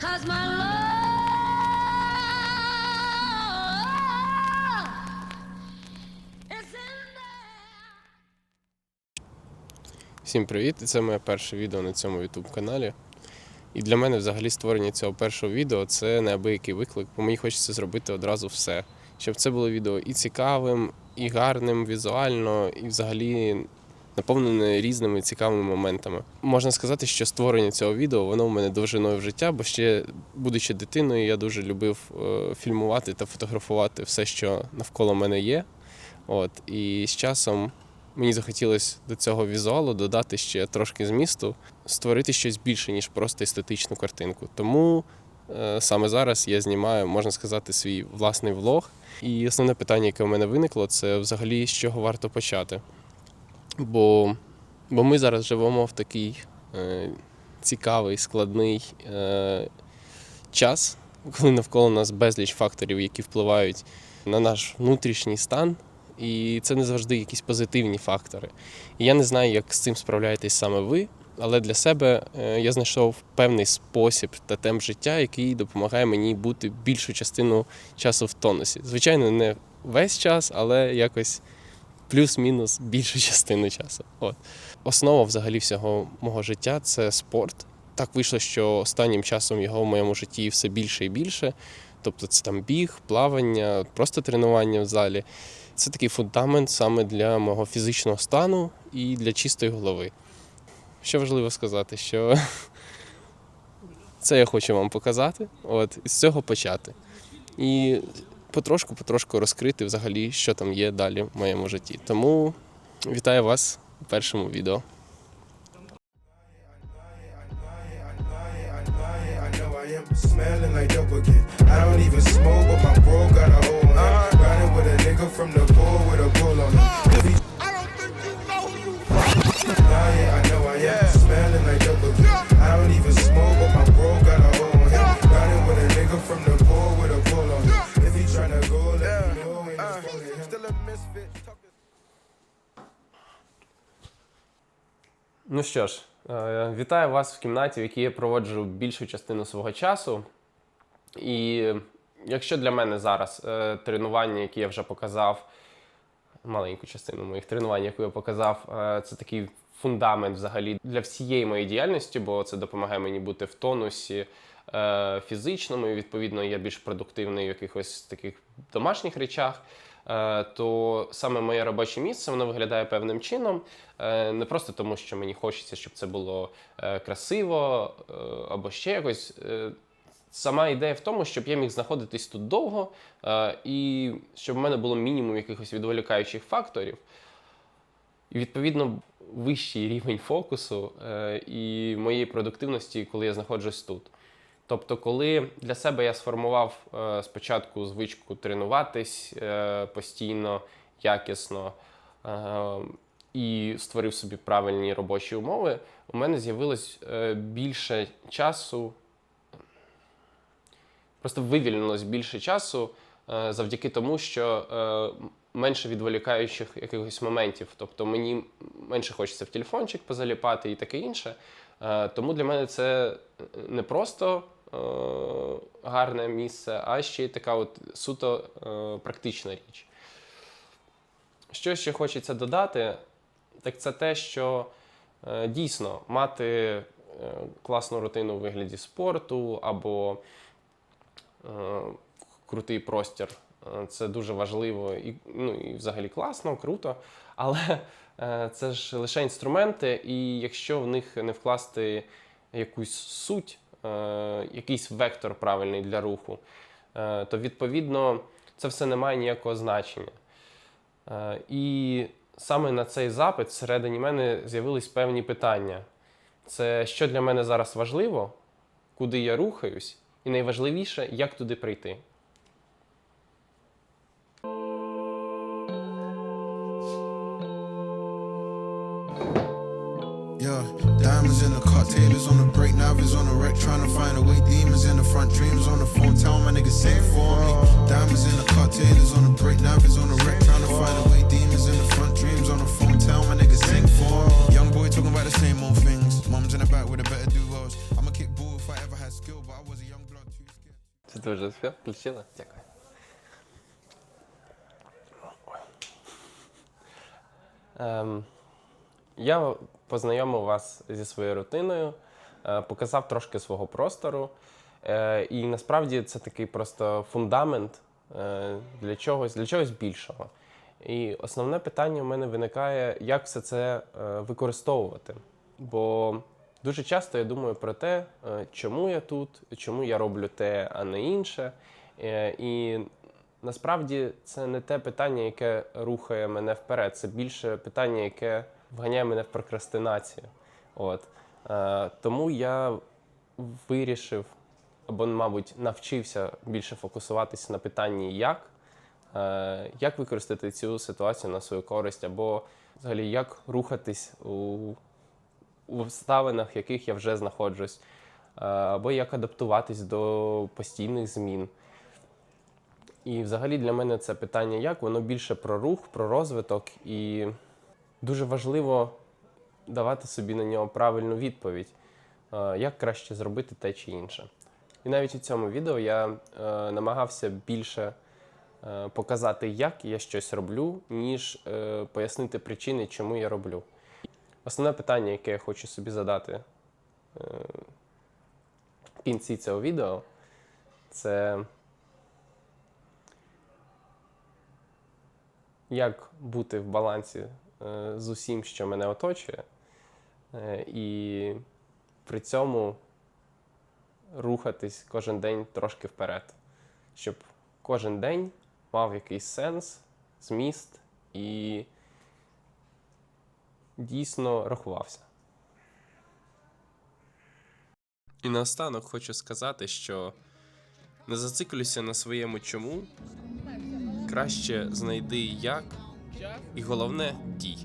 Cause my love is in there. Всім привіт! Це моє перше відео на цьому YouTube каналі. І для мене взагалі створення цього першого відео це неабиякий виклик, бо мені хочеться зробити одразу все. Щоб це було відео і цікавим, і гарним візуально, і взагалі наповнене різними цікавими моментами. Можна сказати, що створення цього відео воно в мене довжиною в життя, бо ще, будучи дитиною, я дуже любив е, фільмувати та фотографувати все, що навколо мене є. От, і з часом мені захотілося до цього візуалу додати ще трошки змісту, створити щось більше, ніж просто естетичну картинку. Тому е, саме зараз я знімаю, можна сказати, свій власний влог. І основне питання, яке в мене виникло, це взагалі з чого варто почати. Бо, бо ми зараз живемо в такий е, цікавий, складний е, час, коли навколо нас безліч факторів, які впливають на наш внутрішній стан, і це не завжди якісь позитивні фактори. І я не знаю, як з цим справляєтесь саме ви, але для себе е, я знайшов певний спосіб та темп життя, який допомагає мені бути більшу частину часу в тонусі. Звичайно, не весь час, але якось плюс-мінус більшу частину часу. От. Основа взагалі всього мого життя це спорт. Так вийшло, що останнім часом його в моєму житті все більше і більше. Тобто це там біг, плавання, просто тренування в залі. Це такий фундамент саме для мого фізичного стану і для чистої голови. Що важливо сказати, що це я хочу вам показати, от, і з цього почати. І потрошку-потрошку розкрити взагалі, що там є далі в моєму житті. Тому вітаю вас у першому відео. Ну що ж, е, вітаю вас в кімнаті, в якій я проводжу більшу частину свого часу. І якщо для мене зараз е, тренування, які я вже показав, маленьку частину моїх тренувань, яку я показав, е, це такий фундамент взагалі для всієї моєї діяльності, бо це допомагає мені бути в тонусі фізичному, і відповідно я більш продуктивний в якихось таких домашніх речах. Е, То саме моє робоче місце воно виглядає певним чином, Е, не просто тому, що мені хочеться, щоб це було е, красиво або ще якось. Сама ідея в тому, щоб я міг знаходитись тут довго, і щоб в мене було мінімум якихось відволікаючих факторів. І відповідно вищий рівень фокусу і моєї продуктивності, коли я знаходжусь тут. Тобто, коли для себе я сформував е, спочатку звичку тренуватись е, постійно, якісно е, і створив собі правильні робочі умови, у мене з'явилось більше часу просто вивільнилось більше часу завдяки тому, що менше відволікаючих якихось моментів. Тобто мені менше хочеться в телефончик позаліпати і таке інше. Тому для мене це не просто гарне місце, а ще й така от суто е, практична річ. Що ще хочеться додати, так це те, що е, дійсно мати е, класну рутину у вигляді спорту або е, крутий простір. Е, Це дуже важливо і, ну, і взагалі класно, круто. Але е, це ж лише інструменти, і якщо в них не вкласти якусь суть, е, якийсь вектор правильний для руху, е, то відповідно це все не має ніякого значення. Е, І саме на цей запит всередині мене з'явились певні питання. Це що для мене зараз важливо, куди я рухаюсь, і найважливіше, як туди прийти. diamonds in the cocktailers on the break, novice on the wreck, trying to find a way. Demons in the front, dreams on the phone, tell my niggas sing for me. Diamonds in the cocktailers on the break, novice on the wreck, trying to find a way. Demons in the front, dreams on the phone, tell my niggas sing for me. Young boy talking about the same old things. Mom's in the back with a better do wells. I'ma kick ball if I ever had skill, but I was a young. Ти вже все включила? Дякую. Ем, я познайомив вас зі своєю рутиною, е, показав трошки свого простору. Е, і насправді це такий просто фундамент е, для чогось, для чогось більшого. І основне питання в мене виникає, як все це використовувати. Бо дуже часто я думаю про те, чому я тут, чому я роблю те, а не інше. І насправді це не те питання, яке рухає мене вперед. Це більше питання, яке вганяє мене в прокрастинацію. От. Е, Тому я вирішив, або, мабуть, навчився більше фокусуватися на питанні як. Е, Як використати цю ситуацію на свою користь, або взагалі як рухатись у, у обставинах, в яких я вже знаходжусь, Е, або як адаптуватись до постійних змін. І взагалі для мене це питання як, воно більше про рух, про розвиток, і дуже важливо давати собі на нього правильну відповідь, е, як краще зробити те чи інше. І навіть у цьому відео я е, намагався більше е, показати, як я щось роблю, ніж пояснити причини, чому я роблю. Основне питання, яке я хочу собі задати в кінці цього відео, це як бути в балансі з усім, що мене оточує, е, і при цьому рухатись кожен день трошки вперед, щоб кожен день мав якийсь сенс, зміст і дійсно рахувався. І наостанок хочу сказати, що не зациклюйся на своєму чому, краще знайди як, і головне дій.